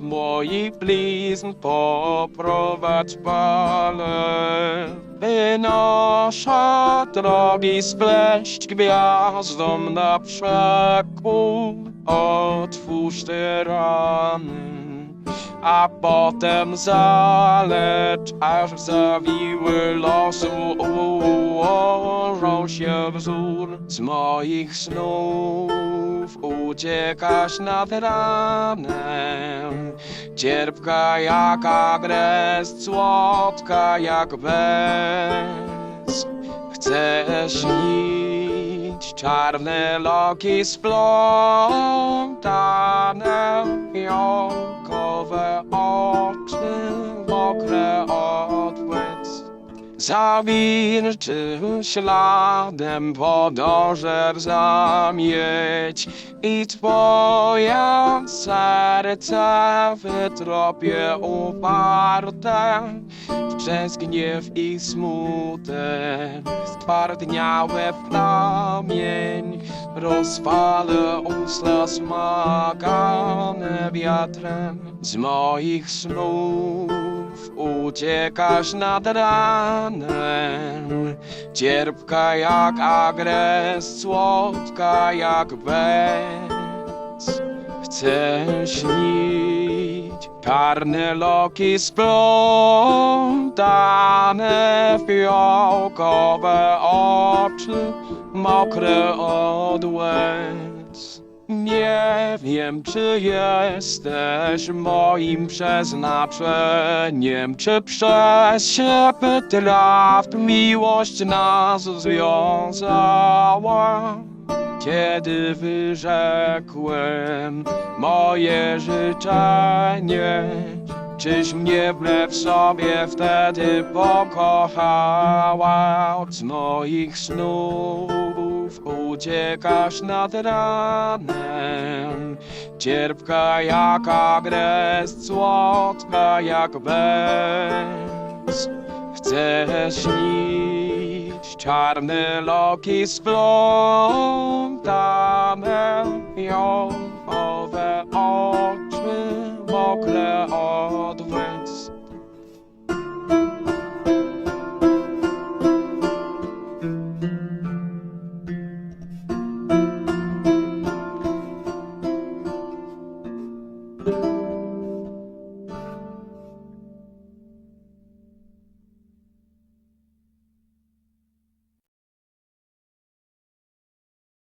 moich blizn poprowadź Pale. By nasza drogi spleść gwiazdom na przekór, otwórz te rany. A potem zalecz, aż zawiły losu ułożą się wzór z moich snów. Uciekasz nad ranem, cierpka jak agres, słodka jak bez. Chcę śnić, czarne loki splątane, Zawilczym śladem podążę w zamieć i twoje serce wytropie uparte przez gniew i smutek. Stwardniałe w plamień rozpalę usla smagane wiatrem z moich snów uciekasz nad ranem cierpka jak agres słodka jak bez Chcę śnić czarne loki splątane fiołkowe oczy mokre od łez. Nie wiem, czy jesteś moim przeznaczeniem, czy przez ślepy traft miłość nas związała. Kiedy wyrzekłem moje życzenie, czyś mnie wbrew sobie wtedy pokochała? Z moich snów uciekasz nad ranem, cierpka jak agres, słodka jak bez. Chcę śnić czarne loki splątane, jąkowe oczy, mokre od